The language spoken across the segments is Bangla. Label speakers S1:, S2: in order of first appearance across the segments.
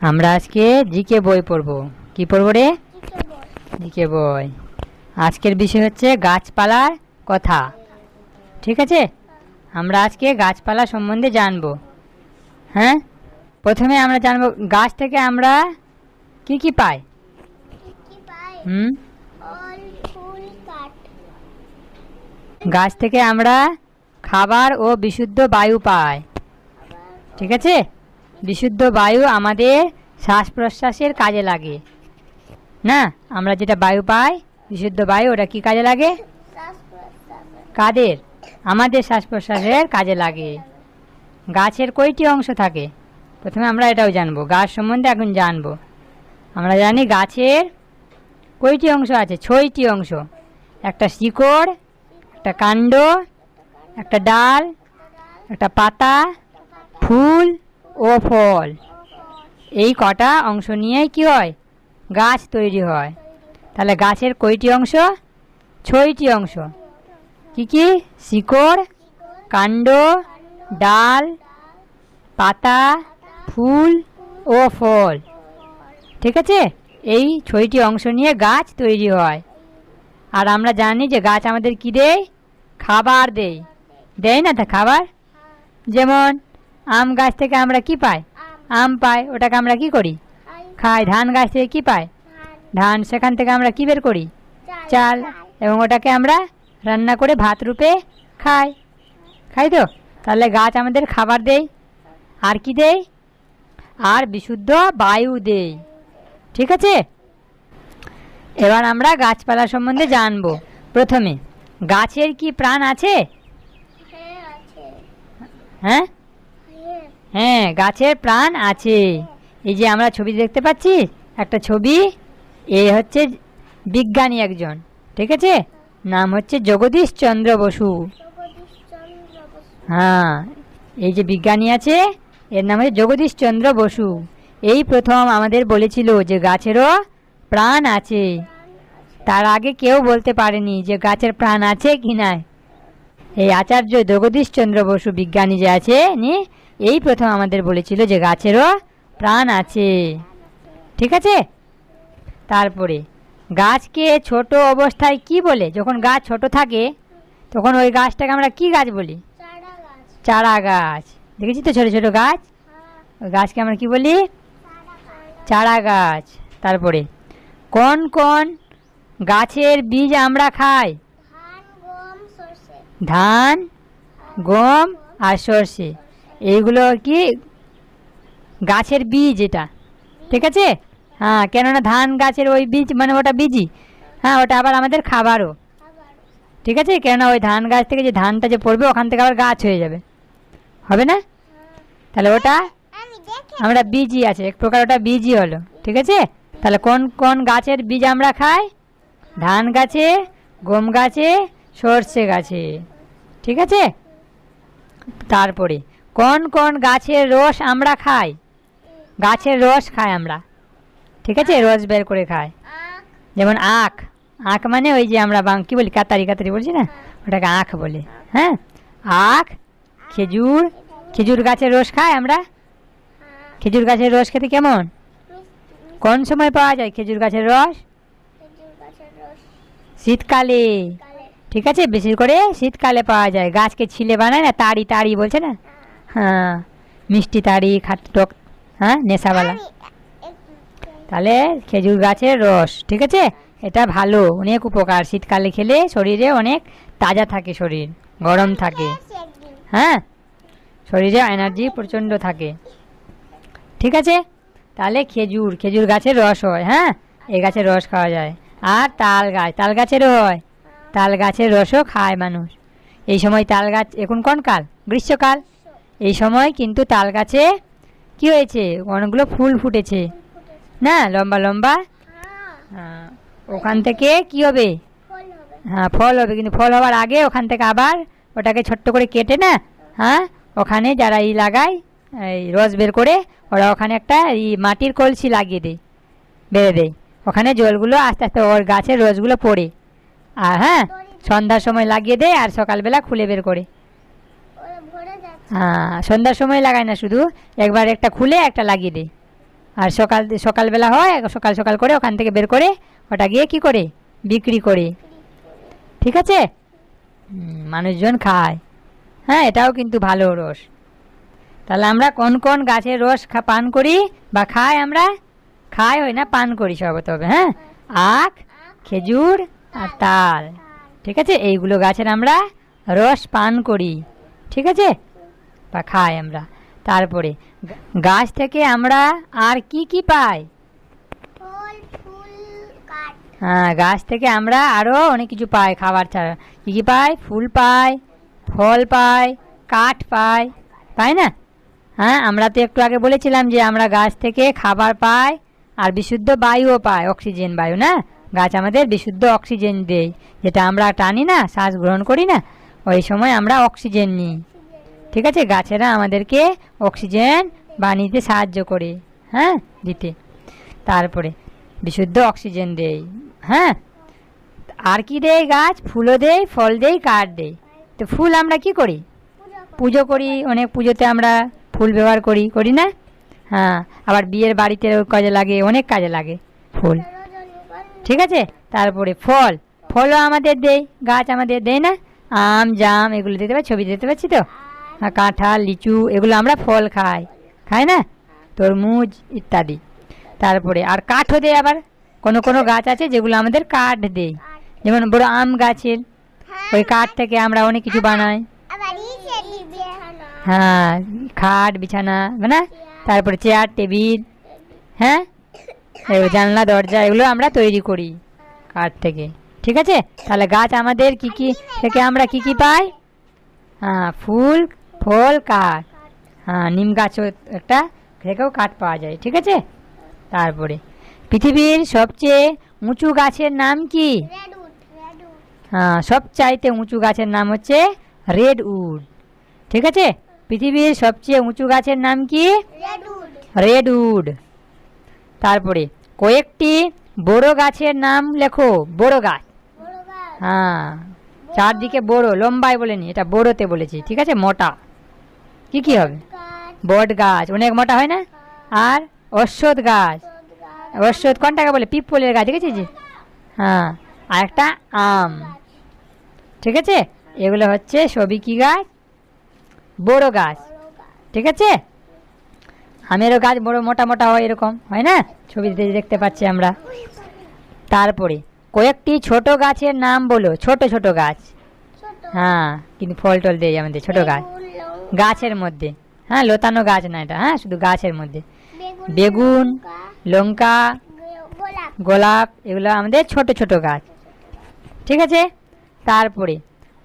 S1: আমরা আজকে জিকে বই পড়ব। কি পড়ব রে? জিকে বই। আজকের বিষয় হচ্ছে গাছপালার কথা। ঠিক আছে? আমরা আজকে গাছপালা সম্বন্ধে জানব। হ্যাঁ? প্রথমে আমরা জানব, গাছ থেকে আমরা কি কি পাই? হুম? গাছ থেকে আমরা খাবার ও বিশুদ্ধ বায়ু পাই। ঠিক আছে? বিশুদ্ধ বায়ু আমাদের শ্বাস প্রশ্বাসের কাজে লাগে। না আমরা যেটা বায়ু পাই বিশুদ্ধ বায়ু ওটা কি কাজে লাগে? কাদের? আমাদের শ্বাস প্রশ্বাসের কাজে লাগে। গাছের কয়টি অংশ থাকে? প্রথমে আমরা এটাও জানব। গাছ সম্বন্ধে এখন জানব। আমরা জানি গাছের কয়টি অংশ আছে? ছয়টি অংশ। একটা শিকড় একটা কাণ্ড একটা ডাল একটা পাতা ফুল ও ফল। এই কটা অংশ নিয়েই কি হয়? গাছ তৈরি হয়। তাহলে গাছের কয়টি অংশ? ছয়টি অংশ। কি কি? শিকড়, কাণ্ড, ডাল, পাতা, ফুল ও ফল। ঠিক আছে? এই ছয়টি অংশ নিয়ে গাছ তৈরি হয়। আর আমরা জানি যে গাছ আমাদের কি দেয়? খাবার দেয়। দেয় না তা খাবার? যেমন আম গাছ থেকে আমরা কি পাই? আম পাই ওটাকে আমরা কি করি?
S2: খাই।
S1: ধান গাছ থেকে কি পাই?
S2: ধান।
S1: সেখান থেকে আমরা কি বের করি?
S2: চাল।
S1: এবং ওটাকে আমরা রান্না করে ভাত রূপে খাই। খাই তো? তাহলে গাছ আমাদের খাবার দেয়। আর কি দেয়? আর বিশুদ্ধ বায়ু দেয়। ঠিক আছে? এবার আমরা গাছপালা সম্বন্ধে জানব। প্রথমে গাছের কি প্রাণ আছে?
S2: হ্যাঁ
S1: হ্যাঁ? গাছের প্রাণ আছে। এই যে আমরা ছবি দেখতে পাচ্ছি, একটা ছবি, এ হচ্ছে বিজ্ঞানী একজন, ঠিক আছে? নাম হচ্ছে জগদীশ চন্দ্র বসু। হ্যাঁ এই যে বিজ্ঞানী আছে, এর নাম হচ্ছে জগদীশ চন্দ্র বসু। এই প্রথম আমাদের বলেছিল যে গাছেরও প্রাণ আছে। তার আগে কেউ বলতে পারেনি যে গাছের প্রাণ আছে কি নাই। এই আচার্য জগদীশ চন্দ্র বসু বিজ্ঞানী যে আছে, নি? এই প্রথম আমাদের বলেছিল যে গাছেরও প্রাণ আছে। ঠিক আছে? তারপরে, গাছকে ছোট অবস্থায় কি বলে? যখন গাছ ছোট থাকে, তখন ওই গাছটাকে আমরা কি গাছ বলি?
S2: চারা গাছ।
S1: দেখেছি তো ছোট ছোট গাছ? ওই গাছকে আমরা কি বলি?
S2: চারা গাছ।
S1: তারপরে, কোন কোন গাছের বীজ আমরা খাই?
S2: ধান, গম
S1: আর সর্ষে। এইগুলো কি গাছের বীজ এটা। ঠিক আছে? হ্যাঁ কেননা ধান গাছের ওই বীজ মানে ওটা বীজই। হ্যাঁ ওটা আবার আমাদের খাবারও। ঠিক আছে? কেননা ওই ধান গাছ থেকে যে ধানটা যে পড়বে, ওখান থেকে আবার গাছ হয়ে যাবে। হবে না? তাহলে ওটা আমরা বীজই আছে। এক প্রকার ওটা বীজই হলো। ঠিক আছে? তাহলে কোন কোন গাছের বীজ আমরা খাই? ধান গাছে, গম গাছে সর্ষে গাছে। ঠিক আছে? তারপরে কোন কোন গাছের রস আমরা খাই? গাছের রস খাই আমরা। ঠিক আছে? রস বের করে খাই। যেমন আখ। আখ মানে ওই যে আমরা বাং কি বলি? কাতারি কাতারি বলছি না? ওটাকে আখ বলে। হ্যাঁ? আখ খেজুর। খেজুর গাছের রস খাই আমরা? খেজুর গাছের রস খেতে কেমন? কোন সময় পাওয়া যায় খেজুর গাছের রস? শীতকালে।
S2: কালে
S1: ঠিক আছে? বেশি করে শীতকালে পাওয়া যায়। গাছকে ছিলে বানায় না তাড়ি তাড়ি বলছে না? হ্যাঁ মিষ্টি তাড়ি খাট টক হ্যাঁ নেশাওয়ালা। তাহলে খেজুর গাছের রস ঠিক আছে? এটা ভালো অনেক উপকার। শীতকালে খেলে শরীরে অনেক তাজা থাকে শরীর গরম থাকে। হ্যাঁ শরীরে এনার্জি প্রচণ্ড থাকে। ঠিক আছে? তাহলে খেজুর খেজুর গাছের রস হয় হ্যাঁ? এই গাছের রস খাওয়া যায়। আর তাল গাছ তাল গাছেরও হয়। তাল গাছের রসও খায় মানুষ। এই সময় তাল গাছ এখন কোন কাল? গ্রীষ্মকাল। এই সময় কিন্তু তাল গাছে কি হয়েছে? অনেকগুলো ফুল ফুটেছে। না, লম্বা লম্বা?
S2: হ্যাঁ
S1: ওখান থেকে কি হবে? হ্যাঁ ফল হবে, কিন্তু ফল হওয়ার আগে ওখান থেকে আবার ওটাকে ছোট্ট করে কেটে না হ্যাঁ ওখানে যারা ই লাগায়, এই রস বের করে, ওরা ওখানে একটা ই মাটির কলসি লাগিয়ে দেয় বেড়ে দেয়। ওখানে জলগুলো আস্তে আস্তে ওর গাছের রসগুলো পড়ে। আর হ্যাঁ সন্ধ্যার সময় লাগিয়ে দেয় আর সকালবেলা খুলে বের করে। হ্যাঁ সন্ধ্যার সময় লাগায় না শুধু, একবার একটা খুলে, একটা লাগিয়ে দেয় আর সকাল, সকালবেলা হয়, সকাল সকাল করে ওখান থেকে বের করে, ওটা গিয়ে কি করে? বিক্রি করে। ঠিক আছে? মানুষজন খায়। হ্যাঁ এটাও কিন্তু ভালো রস। তাহলে আমরা কোন কোন গাছের রস পান করি বা খাই আমরা? খাই হয় না, পান করি সব তবে হ্যাঁ? আখ, খেজুর আর তাল। ঠিক আছে? এইগুলো গাছের আমরা রস পান করি। ঠিক আছে? বা খাই আমরা। তারপরে গাছ থেকে আমরা আর কি কি পাই? হ্যাঁ গাছ থেকে আমরা আরও অনেক কিছু পাই খাবার ছাড়া। কী কী পাই? ফুল পাই ফল পাই কাঠ পাই। পাই না? হ্যাঁ আমরা তো একটু আগে বলেছিলাম যে আমরা গাছ থেকে খাবার পাই আর বিশুদ্ধ বায়ুও পাই অক্সিজেন বায়ু না? গাছ আমাদের বিশুদ্ধ অক্সিজেন দেয়। যেটা আমরা টানি না, শ্বাস গ্রহণ করি না, ওই সময় আমরা অক্সিজেন নিই। ঠিক আছে? গাছেরা আমাদেরকে অক্সিজেন বানিয়ে সাহায্য করে হ্যাঁ? দিতে। তারপরে বিশুদ্ধ অক্সিজেন দেয় হ্যাঁ? আর কি দেয় গাছ? ফুলও দেয়, ফল দেয়, কাঠ দেয়। তো ফুল আমরা কি করি? পুজো করি। অনেক পুজোতে আমরা ফুল ব্যবহার করি করি না? হ্যাঁ। আবার বিয়ের বাড়িতে কাজে লাগে, অনেক কাজে লাগে ফুল। ঠিক আছে? তারপরে ফল। ফলও আমাদের দেয়, গাছ আমাদের দেয় না? আম, জাম, এগুলো দিতে পারছি ছবি দিতে পারছি তো? হ্যাঁ কাঁঠাল, লিচু, এগুলো আমরা ফল খাই। খাই না? তরমুজ ইত্যাদি। তারপরে, আর কাঠও দেয় আবার। কোনো কোনো গাছ আছে যেগুলো আমাদের কাঠ দেয়। যেমন বড় আম গাছের, ওই কাঠ থেকে আমরা অনেক কিছু বানাই। হ্যাঁ খাট, বিছানা না তারপরে চেয়ার, টেবিল হ্যাঁ? জানলা দরজা এগুলো আমরা তৈরি করি কাঠ থেকে। ঠিক আছে? তাহলে গাছ আমাদের কি কি থেকে আমরা কি কি পাই? হ্যাঁ ফুল ফল কাঠ। হ্যাঁ নিম গাছও একটা থেকেও কাঠ পাওয়া যায় ঠিক আছে? তারপরে পৃথিবীর সবচেয়ে উঁচু গাছের নাম কি? হ্যাঁ সবচাইতে উঁচু গাছের নাম হচ্ছে রেড উড ঠিক আছে? পৃথিবীর সবচেয়ে উঁচু গাছের নাম কি? রেড উড তারপরে কয়েকটি বড় গাছের নাম লেখো, বড় গাছ। হ্যাঁ চারদিকে বড় লম্বাই বলেনি, এটা বড়তে বলেছি, ঠিক আছে? মোটা। কি কি হবে? বট গাছ, অনেক মোটা হয় না? আর অশ্বত্থ গাছ। অশ্বত্থ কোনটাকে বলে? পিপলের গাছ, দেখেছিস? হ্যাঁ আর একটা আম। ঠিক আছে? এগুলো হচ্ছে সবই কি গাছ বড় গাছ
S2: বড় গাছ।
S1: ঠিক আছে? আমেরও গাছ বড় মোটা মোটা হয় এরকম হয় না? ছবিতে দেখতে পাচ্ছি আমরা। তারপরে কয়েকটি ছোট গাছের নাম বলো ছোট ছোট গাছ। হ্যাঁ কিন্তু ফল টল দেয় আমাদের ছোট গাছ। গাছের মধ্যে। হ্যাঁ লতানো গাছ না এটা হ্যাঁ শুধু গাছের মধ্যে।
S2: বেগুন লঙ্কা, গোলাপ।
S1: এগুলো আমাদের ছোট ছোট গাছ। ঠিক আছে? তারপরে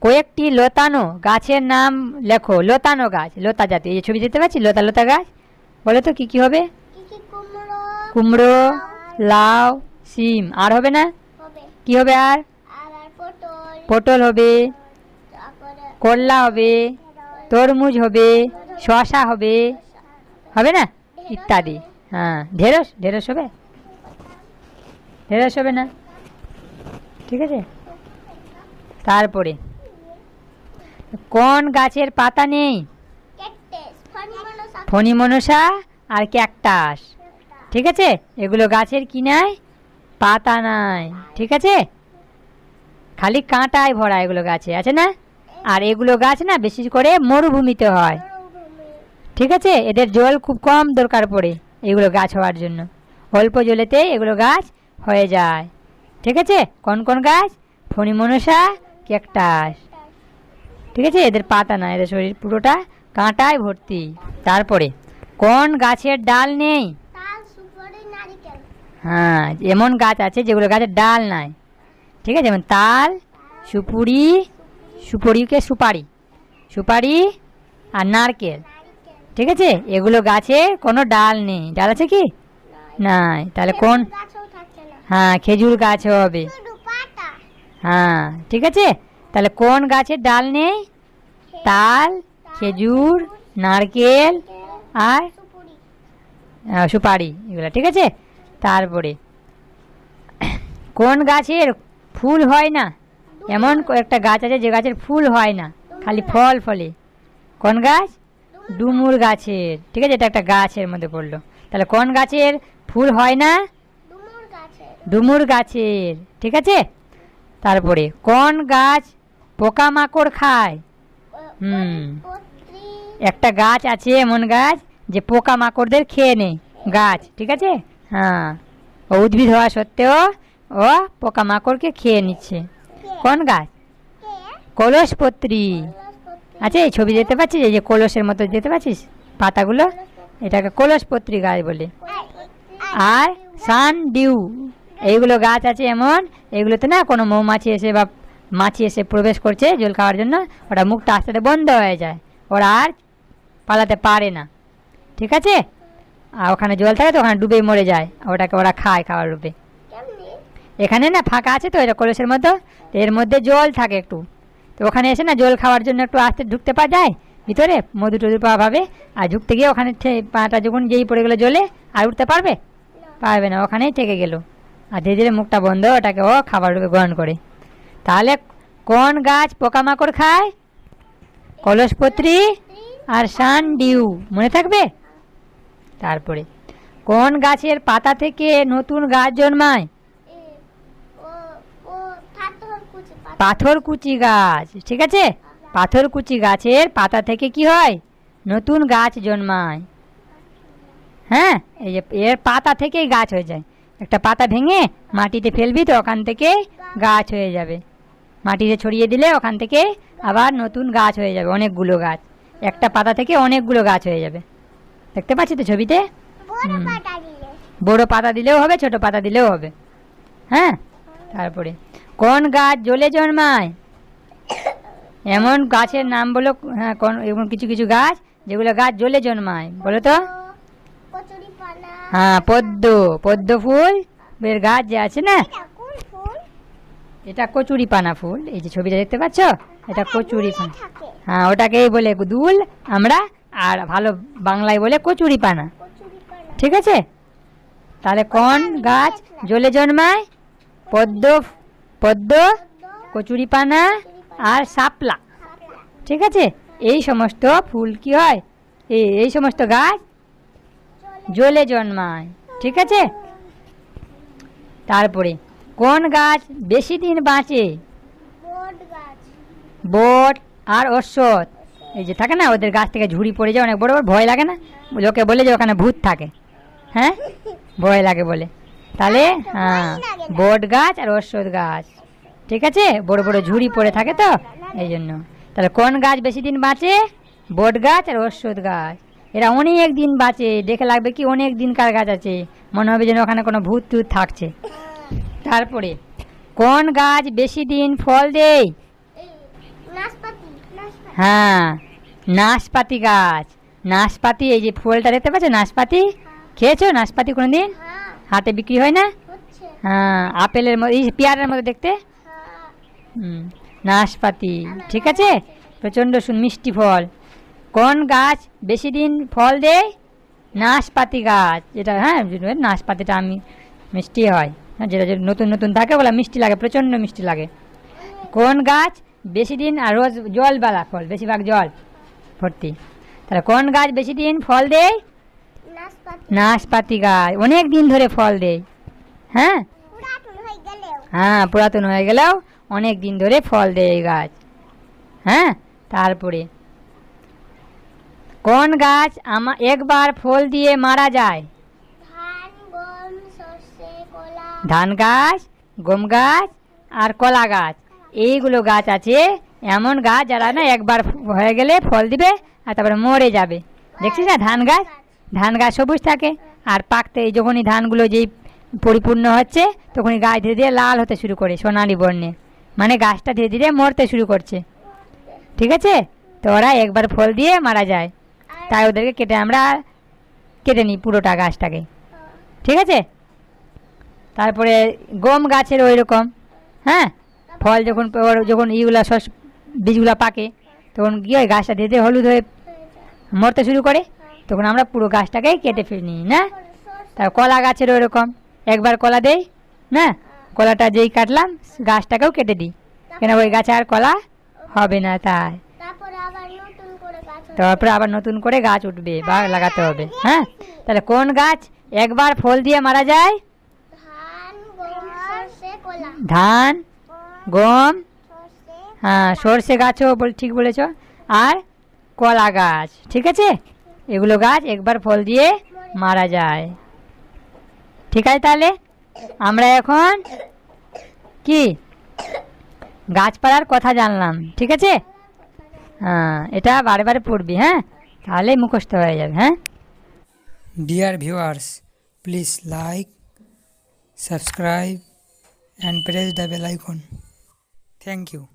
S1: কয়েকটি লতানো গাছের নাম লেখো লতানো গাছ লতা জাতীয়। এই ছবি দেখতে পাচ্ছি? লতা লতা গাছ। বলো তো কি কি হবে?
S2: কুমড়ো
S1: লাউ। সিম। আর হবে না? কি হবে আর?
S2: পটল।
S1: হবে। করলা হবে। তরমুজ। হবে। শশা হবে। হবে না? ইত্যাদি। হ্যাঁ। ঢেঁড়স? ঢেঁড়স হবে? ঢেঁড়স হবে না? ঠিক আছে? তারপরে। কোন গাছের পাতা নেই? ফণি মনসা আর ক্যাকটাস। ঠিক আছে? এগুলো গাছের কি নাই পাতা নাই। ঠিক আছে? খালি কাঁটায় ভরা এগুলো গাছে, আছে না? আর এগুলো গাছ না বেশি করে মরুভূমিতে হয়। ঠিক আছে? এদের জল খুব কম দরকার পড়ে এগুলো গাছ হওয়ার জন্য। অল্প জলেতে এগুলো গাছ হয়ে যায়। ঠিক আছে? কোন কোন গাছ? ফণি মনসা, ক্যাকটাস। ঠিক আছে? এদের পাতা না এদের শরীর পুরোটা কাঁটায় ভর্তি। তারপরে কোন গাছের ডাল নেই? হ্যাঁ এমন গাছ আছে যেগুলো গাছের ডাল নাই। ঠিক আছে যেমন তাল সুপুরি সুপুরিকে সুপারি? সুপারি আর নারকেল। ঠিক আছে এগুলো গাছে কোনো ডাল নেই। ডাল আছে কি? নাই। তাহলে কোন? হ্যাঁ খেজুর গাছও হবে। হ্যাঁ ঠিক আছে? তাহলে কোন গাছের ডাল নেই? তাল খেজুর, নারকেল আর
S2: সুপারি
S1: এগুলো, ঠিক আছে? তারপরে, কোন গাছের ফুল হয় না? এমন একটা গাছ আছে যে গাছের ফুল হয় না, খালি ফল ফলে। কোন গাছ? ডুমুর গাছের, ঠিক আছে? এটা একটা গাছের মধ্যে পড়ল। তাহলে কোন গাছের ফুল হয় না?
S2: ডুমুর
S1: গাছের, ঠিক আছে? তারপরে, কোন গাছ পোকামাকড় খায়? হুম। একটা গাছ আছে এমন গাছ যে পোকা মাকড়দের খেয়ে নেয় গাছ ঠিক আছে? হ্যাঁ। ও উদ্ভিদ হওয়া সত্ত্বেও ও পোকা পোকামাকড়কে খেয়ে নিচ্ছে। কোন গাছ? কলসপত্রী। আচ্ছা এই ছবি দেখতে পাচ্ছিস? এই যে কলসের মতো দেখতে পাচ্ছিস? পাতাগুলো? এটাকে কলসপত্রী গাছ বলে। আর সান ডিউ এইগুলো গাছ আছে এমন এগুলোতে না কোনো মৌমাছি এসে বা মাছি এসে প্রবেশ করছে জল খাওয়ার জন্য। ওটা মুখটা আস্তে বন্ধ হয়ে যায়। ওরা আর পালাতে পারে না। ঠিক আছে? আর ওখানে জল থাকে তো ওখানে ডুবেই মরে যায়। ওটাকে ওরা খায় খাওয়ার রূপে। এখানে না ফাঁকা আছে তো, এটা কলসের মতো এর মধ্যে জল থাকে একটু। তো ওখানে এসে না জল খাওয়ার জন্য একটু আস্তে ঢুকতে পাওয়া যায়। ভিতরে মধু টধু পাওয়া ভাবে। আর ঢুকতে গিয়ে ওখানে পাটা যখন যেই পড়ে গেলো জলে, আর উঠতে পারবে? পারবে না, ওখানেই থেকে গেল। আর ধীরে ধীরে মুখটা বন্ধ, ওটাকে ও খাবার রূপে গ্রহণ করে। তাহলে কোন গাছ পোকামাকড় খায়? কলসপত্রী আর সান ডিউ মনে থাকবে? তারপরে, কোন গাছের পাতা থেকে নতুন গাছ জন্মায়?
S2: পাথর কুচি
S1: গাছ, ঠিক আছে? পাথরকুচি গাছের পাতা থেকে কি হয়? নতুন গাছ জন্মায়। হ্যাঁ এই যে এর পাতা থেকেই গাছ হয়ে যায়। একটা পাতা ভেঙে মাটিতে ফেলবি তো ওখান থেকে গাছ হয়ে যাবে। মাটিতে ছড়িয়ে দিলে ওখান থেকে আবার নতুন গাছ হয়ে যাবে অনেকগুলো গাছ। একটা পাতা থেকে অনেকগুলো গাছ হয়ে যাবে। দেখতে পাচ্ছি তো ছবিতে?
S2: বড়। পাতা
S1: বড় পাতা দিলেও হবে ছোট পাতা দিলেও হবে। হ্যাঁ? তারপরে কোন গাছ জলে জন্মায়? এমন গাছের নাম বলো হ্যাঁ কোন এমন কিছু কিছু গাছ যেগুলো গাছ জলে জন্মায় বলো তো। হ্যাঁ পদ্ম পদ্ম ফুল গাছ যে আছে না
S2: এটা
S1: কচুরি পানা ফুল এই যে ছবিটা দেখতে পাচ্ছ? এটা কচুরি
S2: দুলে
S1: পানা। হ্যাঁ ওটাকেই বলে দুল আমরা আর ভালো বাংলায় বলে কচুরি পানা। ঠিক আছে? তাহলে কোন গাছ জলে। জন্মায় পদ্ম পদ্ম কচুরিপানা আর শাপলা। ঠিক আছে? এই সমস্ত ফুল কি হয়? এই এই সমস্ত গাছ জলে জন্মায়। ঠিক আছে? তারপরে কোন গাছ বেশি দিন বাঁচে?
S2: বট
S1: আর অশ্বত এই যে থাকে না ওদের গাছ থেকে ঝুড়ি পড়ে যায় অনেক বড় বড় ভয় লাগে না? লোকে বলে যে ওখানে ভূত থাকে। হ্যাঁ? ভয় লাগে বলে। তাহলে হ্যাঁ বট গাছ আর অশ্বত গাছ। ঠিক আছে? বড় বড় ঝুড়ি পড়ে থাকে তো? এই জন্য। তাহলে কোন গাছ বেশি দিন বাঁচে? বট গাছ আর অশ্বত গাছ। এরা অনেক দিন বাঁচে। দেখে লাগবে কি অনেক দিনকার গাছ আছে। মনে হবে যেন ওখানে কোনো ভূত টুত থাকছে। তারপরে কোন গাছ বেশি দিন ফল দেয়? হ্যাঁ নাশপাতি গাছ। নাশপাতি এই যে ফুলটা দেখতে পাচ্ছ নাশপাতি? খেয়েছো নাশপাতি কোনোদিন?
S2: হ্যাঁ।
S1: হাতে বিক্রি হয় না? হ্যাঁ আপেলের মতো এই পেয়ারের মধ্যে দেখতে?
S2: হ্যাঁ।
S1: হুম নাশপাতি ঠিক আছে? প্রচণ্ড মিষ্টি ফল। কোন গাছ বেশি দিন ফল দেয়? নাশপাতি গাছ। যেটা হ্যাঁ নাশপাতিটা আমি মিষ্টি হয় হ্যাঁ। যেটা যেটা নতুন নতুন থাকে বলে মিষ্টি লাগে প্রচণ্ড মিষ্টি লাগে। কোন গাছ বেশি দিন আর রোজ জলবালা ফল বেশিরভাগ জল ভর্তি। তাহলে কোন গাছ বেশি দিন ফল দেয়?
S2: নাশপাতি।
S1: গাছ। অনেক দিন ধরে ফল দেয়। হ্যাঁ?
S2: হয়ে
S1: হ্যাঁ পুরাতন হয়ে গেলেও অনেক দিন ধরে ফল দেয় এই গাছ। হ্যাঁ? তারপরে কোন গাছ আমা একবার ফল দিয়ে মারা যায়?
S2: ধান
S1: গাছ, গম গাছ আর কলা গাছ। এইগুলো গাছ আছে, এমন গাছ যারা না একবার হয়ে গেলে ফল দিবে আর তারপরে মরে যাবে। দেখছিস না ধান গাছ? ধান গাছ সবুজ থাকে। আর পাকতে যখনই ধানগুলো যেই পরিপূর্ণ হচ্ছে, তখনই গাছ ধীরে ধীরে লাল হতে শুরু করে সোনালি বর্ণে। মানে গাছটা ধীরে ধীরে মরতে শুরু করছে। ঠিক আছে? তো ওরা একবার ফল দিয়ে মারা যায়। তাই ওদেরকে কেটে আমরা কেটে নিই পুরোটা গাছটাকে। ঠিক আছে? তারপরে গম গাছের ওই রকম হ্যাঁ? ফল যখন ওর যখন ইগুলা শস বীজগুলা পাকে তখন কী হয় গাছটা ধীরে হলুদ হয়ে মরতে শুরু করে তখন আমরা পুরো গাছটাকেই কেটে ফেলে নিই না? তার কলা গাছের ওই রকম একবার কলা দেই না? কলাটা যেই কাটলাম গাছটাকেও কেটে দিই। কেন ওই গাছে আর কলা হবে না তাই।
S2: তারপরে আবার নতুন করে গাছ
S1: তারপরে আবার নতুন করে গাছ উঠবে বা লাগাতে হবে হ্যাঁ? তাহলে কোন গাছ একবার ফল দিয়ে মারা যায়
S2: ধান গম সর্ষে কলা
S1: ধান, গম হ্যাঁ সর্ষে গাছও ঠিক বলেছ। আর কলা গাছ, ঠিক আছে? এগুলো গাছ একবার ফল দিয়ে মারা যায়। ঠিক আছে তাহলে? আমরা এখন কি? গাছপালার কথা জানলাম, ঠিক আছে? হ্যাঁ এটা বারে পড়বি হ্যাঁ? তাহলে মুখস্থ হয়ে যাবে হ্যাঁ?
S3: Dear viewers please like subscribe and press the bell icon. Thank you.